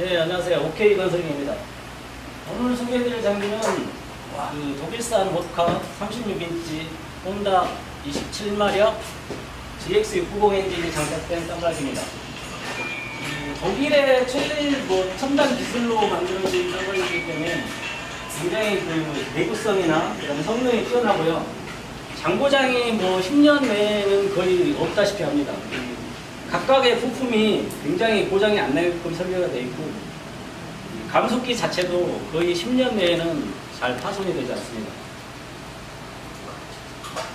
OK 건설입니다. 오늘 소개해드릴 장비는 그 독일산 모카 36인치 혼다 27마력 GX690 엔진이 장착된 쌍발기입니다. 음, 독일의 최대 뭐 첨단 기술로 만들어진 쌍발기이기 때문에 굉장히 그 내구성이나 그다음에 성능이 뛰어나고요. 장고장이 뭐 10년 내에는 거의 없다시피 합니다. 음, 각각의 부품이 굉장히 고장이 안 나게끔 설계가 되어 있고 이 감속기 자체도 거의 10년 내에는 잘 파손이 되지 않습니다.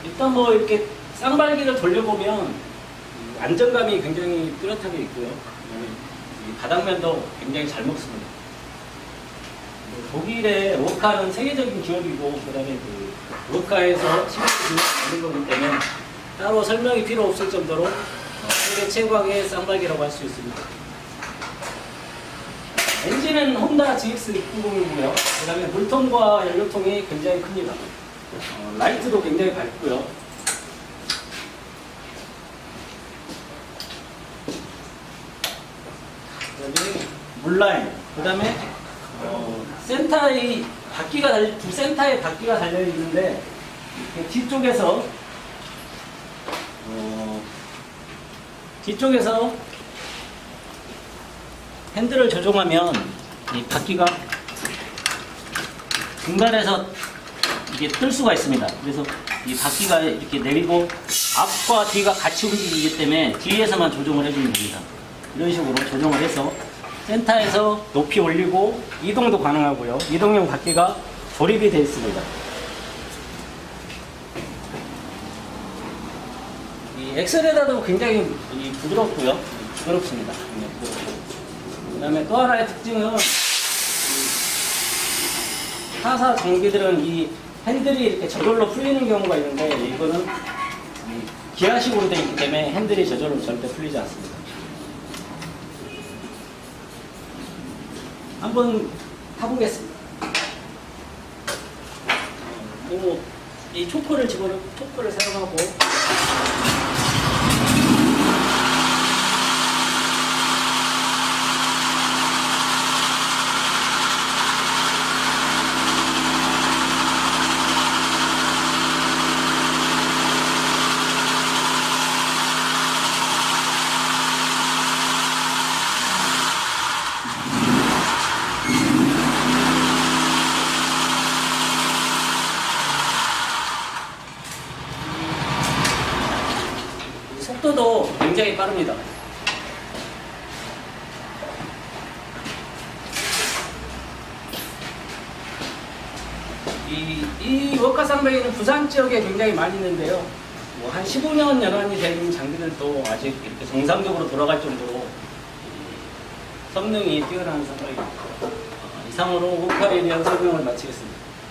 일단 뭐 이렇게 쌍발기를 돌려보면 이 안정감이 굉장히 뚜렷하게 있고요. 바닥면도 굉장히 잘 먹습니다. 뭐 독일의 워카는 세계적인 기업이고 그다음에 그 워카에서 신경을 주는 거기 때문에 따로 설명이 필요 없을 정도로 어, 세계 최고의 쌍발기라고 할 수 있습니다. 엔진은 혼다 GX690이고요. 그 다음에 물통과 연료통이 굉장히 큽니다. 어, 라이트도 굉장히 밝고요. 물라인, 그 다음에 어, 센터의 바퀴가 달, 두 센터에 바퀴가 달려 있는데 뒤쪽에서 어, 뒤쪽에서 핸들을 조종하면 이 바퀴가 중간에서 이게 뜰 수가 있습니다. 그래서 이 바퀴가 이렇게 내리고 앞과 뒤가 같이 움직이기 때문에 뒤에서만 조정을 해주면 됩니다. 이런 식으로 조정을 해서 센터에서 높이 올리고 이동도 가능하고요. 이동용 바퀴가 조립이 되어 있습니다. 이 엑셀레다도 굉장히 이 부드럽고요. 부드럽습니다. 굉장히 부드럽고. 그 다음에 또 하나의 특징은 이 타사 장비들은 이 핸들이 이렇게 저절로 풀리는 경우가 있는데 이거는 이 기아식으로 되어 있기 때문에 핸들이 저절로 절대 풀리지 않습니다. 한번 타보겠습니다. 어, 이 초코를 집어넣, 초코를 사용하고 속도도 굉장히 빠릅니다. 이, 이 워카 쌍배기는 부산 지역에 굉장히 많이 있는데요. 뭐 한 15년 연한이 된 장비들도 아직 이렇게 정상적으로 돌아갈 정도로 이 성능이 뛰어난 쌍배기입니다. 어, 이상으로 워카에 대한 설명을 마치겠습니다.